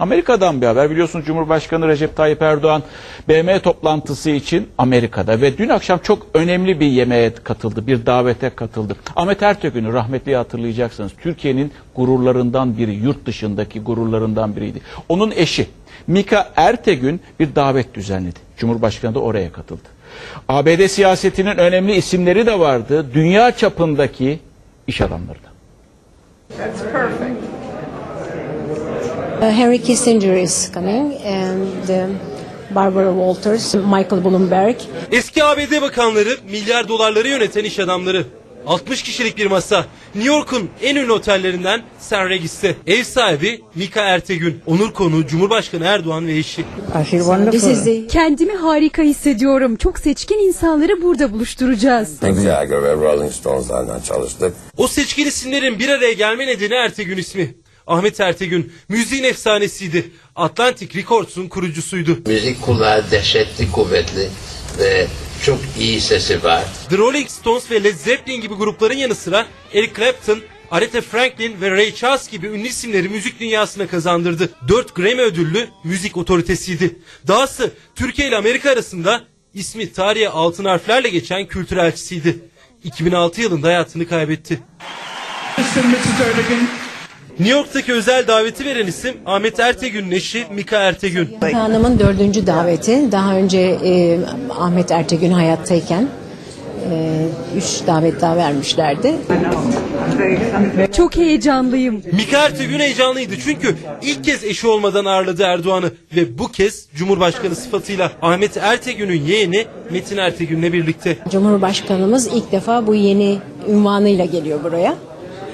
Amerika'dan bir haber. Biliyorsunuz Cumhurbaşkanı Recep Tayyip Erdoğan BM toplantısı için Amerika'da ve dün akşam çok önemli bir yemeğe katıldı, bir davete katıldı. Ahmet Ertegün'ü rahmetliyi hatırlayacaksınız. Türkiye'nin gururlarından biri, yurt dışındaki gururlarından biriydi. Onun eşi Mika Ertegün bir davet düzenledi. Cumhurbaşkanı da oraya katıldı. ABD siyasetinin önemli isimleri de vardı. Dünya çapındaki iş adamları da. Uh, Henry Kissinger is coming and um, Barbara Walters, Michael Bloomberg. Eski ABD bakanları, milyar dolarları yöneten iş adamları. 60 kişilik bir masa. New York'un en ünlü otellerinden St. Regis'te. Ev sahibi Mika Ertegün. Onur konuğu Cumhurbaşkanı Erdoğan ve eşi. Kendimi harika hissediyorum. Çok seçkin insanları burada buluşturacağız. Jagger ve Rolling Stones'lardan çalıştık. O seçkin isimlerin bir araya gelme nedeni Ertegün ismi. Ahmet Ertegün müziğin efsanesiydi. Atlantic Records'un kurucusuydu. Müzik kulağı dehşetli kuvvetli ve çok iyi sesi var. The Rolling Stones ve Led Zeppelin gibi grupların yanı sıra Eric Clapton, Aretha Franklin ve Ray Charles gibi ünlü isimleri müzik dünyasına kazandırdı. 4 Grammy ödüllü müzik otoritesiydi. Dahası Türkiye ile Amerika arasında ismi tarihe altın harflerle geçen kültür elçisiydi. 2006 yılında hayatını kaybetti. New York'taki özel daveti veren isim Ahmet Ertegün'ün eşi Mika Ertegün. Hanım'ın dördüncü daveti. Daha önce e, Ahmet Ertegün hayattayken e, üç davet daha vermişlerdi. Çok heyecanlıyım. Mika Ertegün heyecanlıydı çünkü ilk kez eşi olmadan ağırladı Erdoğan'ı ve bu kez Cumhurbaşkanı sıfatıyla Ahmet Ertegün'ün yeğeni Metin Ertegün'le birlikte. Cumhurbaşkanımız ilk defa bu yeni ünvanıyla geliyor buraya.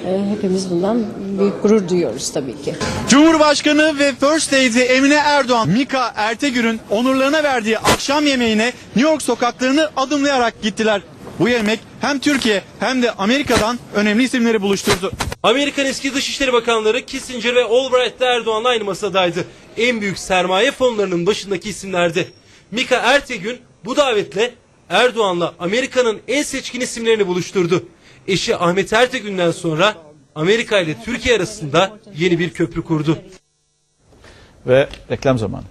E, hepimiz bundan büyük gurur duyuyoruz tabii ki. Cumhurbaşkanı ve First Lady Emine Erdoğan, Mika Ertegün'ün onurlarına verdiği akşam yemeğine New York sokaklarını adımlayarak gittiler. Bu yemek hem Türkiye hem de Amerika'dan önemli isimleri buluşturdu. Amerikan eski Dışişleri Bakanları Kissinger ve Albright Erdoğan'la aynı masadaydı. En büyük sermaye fonlarının başındaki isimlerdi. Mika Ertegün bu davetle Erdoğan'la Amerika'nın en seçkin isimlerini buluşturdu. Eşi Ahmet Ertegün'den sonra Amerika ile Türkiye arasında yeni bir köprü kurdu. Ve reklam zamanı.